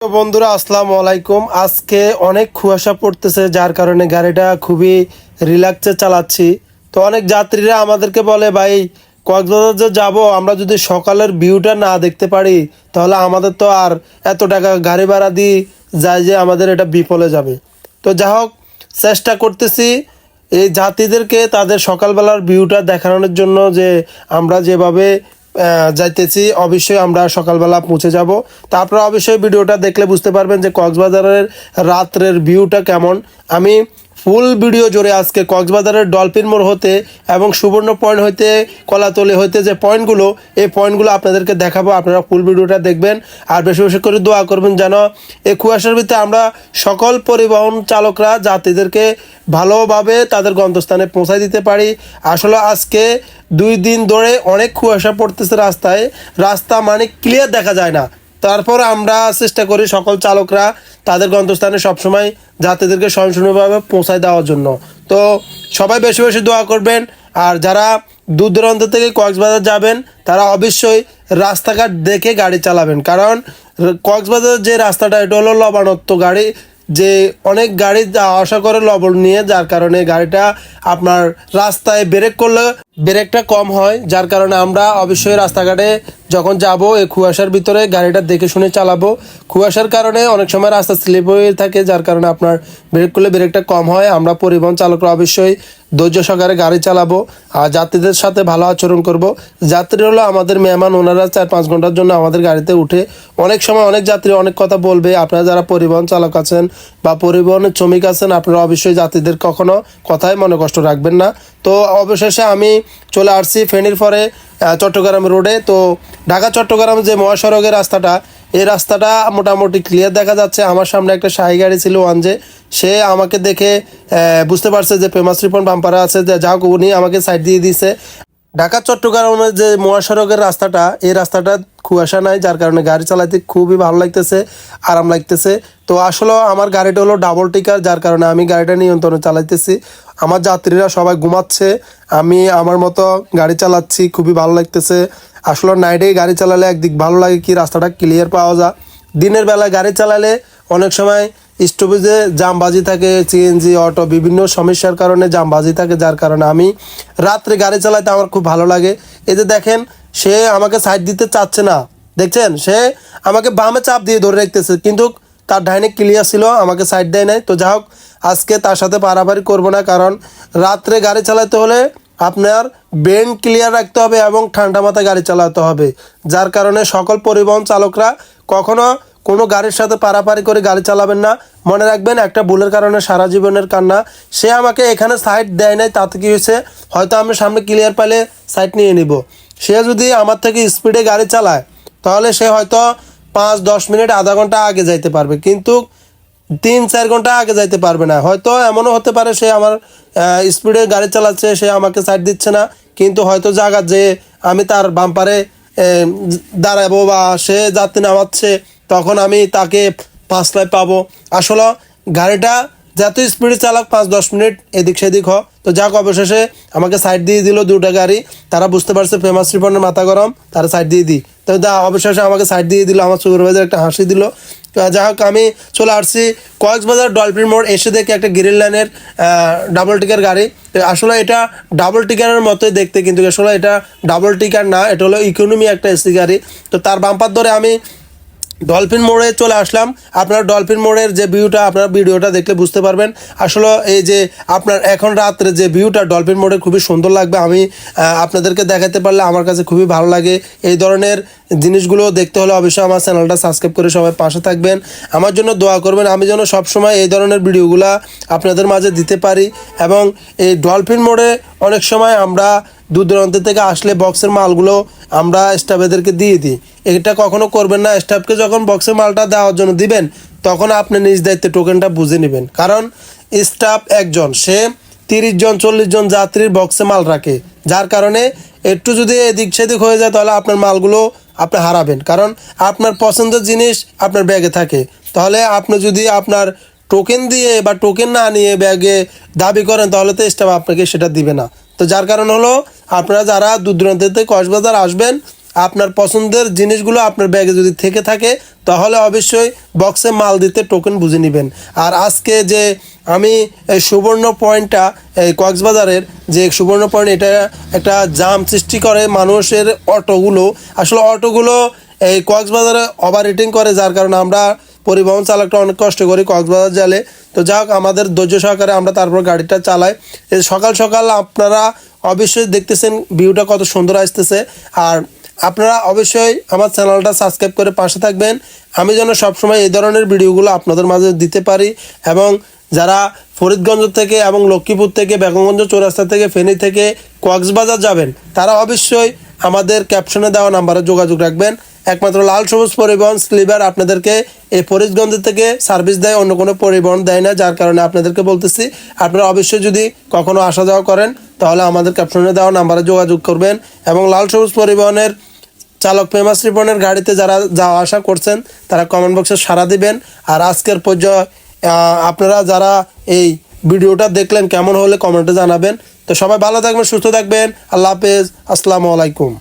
বন্ধুরা, আসসালামু আলাইকুম। আজকে অনেক কুয়াশা পড়তেছে, যার কারণে গাড়িটা খুবই রিল্যাক্সে চালাচ্ছি। তো অনেক যাত্রীরা আমাদেরকে বলে, ভাই, কক্সবাজার যে যাব, আমরা যদি সকালের ভিউটা না দেখতে পারি, তাহলে আমাদের তো আর এত টাকা গাড়ি ভাড়া দিয়ে যায় যে আমাদের এটা বিফলে যাবে। তো যা হোক, চেষ্টা করতেছি এই যাত্রীদেরকে তাদের সকালবেলার ভিউটা দেখানোর জন্য যে আমরা যেভাবে যাইতেছি। অবশ্যই আমরা সকালবেলা পৌঁছে যাব। তা আপনারা অবশ্যই ভিডিওটা দেখলে বুঝতে পারবেন যে কক্সবাজারের রাত্রের ভিউটা কেমন। আমি ফুল ভিডিও জুড়ে আজকে কক্সবাজারের ডলফিন মোড় হতে এবং সুবর্ণ পয়েন্ট হইতে কলাতলি হইতে যে পয়েন্টগুলো, এই পয়েন্টগুলো আপনাদেরকে দেখাবো। আপনারা ফুল ভিডিওটা দেখবেন। আর বেশি বেশি করে দোয়া করবেন যেন এই কুয়াশার ভিতরে আমরা সকল পরিবহন চালকরা, যাত্রীদেরকে ভালোভাবে তাদের গন্তস্থানে পৌঁছায় দিতে পারি। আসলে আজকে দুই দিন ধরে অনেক কুয়াশা পড়তেছে রাস্তায়। রাস্তা মানে ক্লিয়ার দেখা যায় না। তারপর আমরা চেষ্টা করি সকল চালকরা তাদের গন্তস্থানে সবসময় যাত্রীদেরকে স্বয়ংসম্পূর্ণভাবে পৌঁছায় দেওয়ার জন্য। তো সবাই বেশি বেশি দোয়া করবেন। আর যারা দূর দূরান্ত থেকে কক্সবাজার যাবেন, তারা অবশ্যই রাস্তাঘাট দেখে গাড়ি চালাবেন। কারণ কক্সবাজার যে রাস্তাটা, এটা হলো লবণাক্ত গাড়ি। যে অনেক গাড়ি আসা করে লবণ নিয়ে, যার কারণে গাড়িটা আপনার রাস্তায় ব্রেক করলে ব্রেকটা কম হয়, যার কারণে আমরা অবশ্যই রাস্তাঘাটে যখন যাব, এই কুয়াশার ভিতরে গাড়িটা দেখে শুনে চালাবো। কুয়াশার কারণে অনেক সময় রাস্তা স্লিপ হয়ে থাকে, যার কারণে আপনার ব্রেক করলে ব্রেকটা কম হয়। আমরা পরিবহন চালকরা অবশ্যই ধৈর্য সহকারে গাড়ি চালাবো আর যাত্রীদের সাথে ভালো আচরণ করব। যাত্রী হলো আমাদের মেহমান, ওনারা চার পাঁচ ঘণ্টার জন্য আমাদের গাড়িতে উঠে অনেক সময় অনেক যাত্রী অনেক কথা বলবে। আপনারা যারা পরিবহন চালক আছেন বা পরিবহনের শ্রমিক আছেন, আপনারা অবশ্যই যাত্রীদের কখনো কথায় মনে কষ্ট রাখবেন না। তো অবশেষে আমি চলে আসছি ফেনীর পরে চট্টগ্রাম রোডে। তো ঢাকা চট্টগ্রাম যে মহাসড়কের রাস্তাটা, এই রাস্তাটা মোটামুটি ক্লিয়ার দেখা যাচ্ছে। আমার সামনে একটা শাহি গাড়ি ছিল ওয়ানজে। সে আমাকে দেখে বুঝতে পারছে যে ফেমাস রিপন বাম্পারে আছে, যে যা হোক উনি আমাকে সাইড দিয়ে দিছে ঢাকা চট্টগ্রামের যে মহাসড়কের রাস্তাটা, এই রাস্তাটা কুয়াশা নাই, যার কারণে গাড়ি চালাতে খুবই ভালো লাগতেছে, আরাম লাগতেছে। তো আসলে আমার গাড়িটা হলো ডাবল টিকার যার কারণে আমি গাড়িটা নিয়ন্ত্রণে চালাইতেছি। আমার যাত্রীরা সবাই ঘুমাচ্ছে, আমি আমার মতো গাড়ি চালাচ্ছি, খুবই ভালো লাগতেছে। আসলে নাইটে গাড়ি চালালে একদিক ভালো লাগে কি, রাস্তাটা ক্লিয়ার পাওয়া যায়। দিনের বেলা গাড়ি চালালে অনেক সময় স্টপেজে জামবাজি থাকে সিএনজি অটো বিভিন্ন সমস্যার কারণে জামবাজি থাকে, যার কারণে আমি রাত্রে গাড়ি চালাতে আমার খুব ভালো লাগে। এই যে দেখেন সে আমাকে সাইড দিতে চাচ্ছে না। দেখছেন? সে আমাকে বামে চাপ দিয়ে ধরে রাখতেছে। কিন্তু তার ডাইনে ক্লিয়ার ছিল, আমাকে সাইড দেয় নাই। তো যা হোক, আজকে তার সাথে পারাপারি করব না, কারণ রাত্রে গাড়ি চালাতে হলে আপনার ব্রেন ক্লিয়ার রাখতে হবে এবং ঠান্ডা মাথায় গাড়ি চালাতে হবে। যার কারণে সকল পরিবহন চালকরা কখনো কোনো গাড়ির সাথে পারাপারি করে গাড়ি চালাবেন না। মনে রাখবেন, একটা ভুলের কারণে সারা জীবনের কান্না। সে আমাকে এখানে সাইড দেয় নাই, তাতে কি হয়েছে? হয়তো আমি সামনে ক্লিয়ার পাইলে সাইড নিয়ে নিব। সে যদি আমার থেকে স্পিডে গাড়ি চালায়, তাহলে সে হয়তো পাঁচ, দশ মিনিট, আধা ঘণ্টা আগে যাইতে পারবে। কিন্তু তিন, চার ঘণ্টা আগে যাইতে পারবে না। হয়তো এমনও হতে পারে, সে আমার স্পিডে গাড়ি চালাচ্ছে, সে আমাকে সাইড দিচ্ছে না। কিন্তু হয়তো জায়গা যে আমি তার বাম্পারে দাঁড়াবো বা সে যাত্রী নামাচ্ছে, তখন আমি তাকে পাঁচলায় পাবো। আসলে গাড়িটা যত স্পিডে চালাক পাঁচ, দশ মিনিট, এদিক সেদিক হ। তো যাক, অবশেষে আমাকে সাইড দিয়ে দিল দুটা গাড়ি। তারা বুঝতে পারছে ফেমাস রিপনের মাথা গরম, তারা সাইড দিয়ে দিই তো দা, অবশেষে আমাকে সাইড দিয়ে দিল, আমার সুপারভাইজার একটা হাসি দিল। যাই হোক, আমি চলে আসছি কক্সবাজার ডলফিন মোড়, এসে দেখি একটা গ্রিল লাইনের ডাবল টিকার গাড়ি। আসলে এটা ডাবল টিকারের মতোই দেখতে, কিন্তু আসলে এটা ডাবল টিকার না, এটা হলো ইকোনমি একটা এসি গাড়ি। তো তার বাম্পার ধরে আমি ডলফিন মোড়ে চলে আসলাম। আপনার ডলফিন মোড়ের যে ভিউটা আপনার ভিডিওটা দেখলে বুঝতে পারবেন। আসলে এই যে আপনার এখন রাত্রে যে ভিউটা ডলফিন মোড়ে খুবই সুন্দর লাগবে। আমি আপনাদেরকে দেখাতে পারলে আমার কাছে খুবই ভালো লাগে। এই ধরনের জিনিসগুলো দেখতে হলে অবশ্যই আমার চ্যানেলটা সাবস্ক্রাইব করে সবাই পাশে থাকবেন। আমার জন্য দোয়া করবেন, আমি যেন সবসময় এই ধরনের ভিডিওগুলো আপনাদের মাঝে দিতে পারি। এবং এই ডলফিন মোড়ে অনেক সময় আমরা দূর দূরান্ত থেকে আসলে বক্সের মালগুলো আমরা স্টাফেদেরকে দিয়ে দিই। এটা কখনো করবেন না স্টাফকে যখন বক্সের মালটা দেওয়ার জন্য দিবেন, তখন আপনি নিজ দায়িত্বে টোকেনটা বুঝে নেবেন। কারণ স্টাফ একজন, সে তিরিশ জন, চল্লিশ জন যাত্রীর বক্সে মাল রাখে। যার কারণে একটু যদি এদিক সেদিক হয়ে যায়, তাহলে আপনার মালগুলো আপনি হারাবেন। কারণ আপনার পছন্দের জিনিস আপনার ব্যাগে থাকে। তাহলে আপনি যদি আপনার টোকেন দিয়ে বা টোকেন না নিয়ে ব্যাগে দাবি করেন, তাহলে তো স্টাফ আপনাকে সেটা দিবে না। তো যার কারণ হলো আপনারা যারা দূর দূরান্ত থেকে কক্সবাজার আসবেন, আপনার পছন্দের জিনিসগুলো আপনার ব্যাগে যদি থেকে থাকে, তাহলে অবশ্যই বক্সে মাল দিতে টোকেন বুঝে নেবেন। আর আজকে যে আমি এই সুবর্ণ পয়েন্টটা, এই কক্সবাজারের যে সুবর্ণ পয়েন্ট, এটা একটা জাম সৃষ্টি করে মানুষের অটোগুলো। আসলে অটোগুলো এই কক্সবাজারে ওভার রেটিং করে, যার কারণে আমরা পরিবহন চালকটা অনেক কষ্ট করি কক্সবাজার জালে। তো যাক, আমাদের ধৈর্য সহকারে আমরা তারপর গাড়িটা চালাই। সকাল সকাল আপনারা অবশ্যই দেখতেছেন ভিউটা কত সুন্দর আসতেছে। আর আপনারা অবশ্যই আমার চ্যানেলটা সাবস্ক্রাইব করে পাশে থাকবেন। আমি যেন সবসময় এই ধরনের ভিডিওগুলো আপনাদের মাঝে দিতে পারি এবং যারা ফরিদগঞ্জ থেকে এবং লক্ষ্মীপুর থেকে, বেগমগঞ্জ, চৌরাস্তা থেকে, ফেনী থেকে, কক্সবাজার যাবেন, তারা অবশ্যই আমাদের ক্যাপশনে দেওয়া নাম্বারে যোগাযোগ রাখবেন। একমাত্র লাল সবুজ পরিবহন স্লিভার আপনাদেরকে এই ফরিদগঞ্জ থেকে সার্ভিস দেয়, অন্য কোনো পরিবহন দেয় না, যার কারণে আপনাদেরকে বলতেছি। আপনারা অবশ্যই যদি কখনো আসা যাওয়া করেন তাহলে আমাদের ক্যাপশনে দেওয়া নাম্বারে যোগাযোগ করবেন এবং লাল সবুজ পরিবহনের চালক ফেমাস রিপনের গাড়িতে যারা যাওয়া আসা করছেন, তারা কমেন্ট বক্সে সাড়া দিবেন। আর আজকের পর্যায়ে আপনারা যারা এই ভিডিওটা দেখলেন কেমন হলে কমেন্টে জানাবেন। তো সবাই ভালো থাকবেন, সুস্থ থাকবেন। আল্লাহ হাফেজ। আসসালামু আলাইকুম।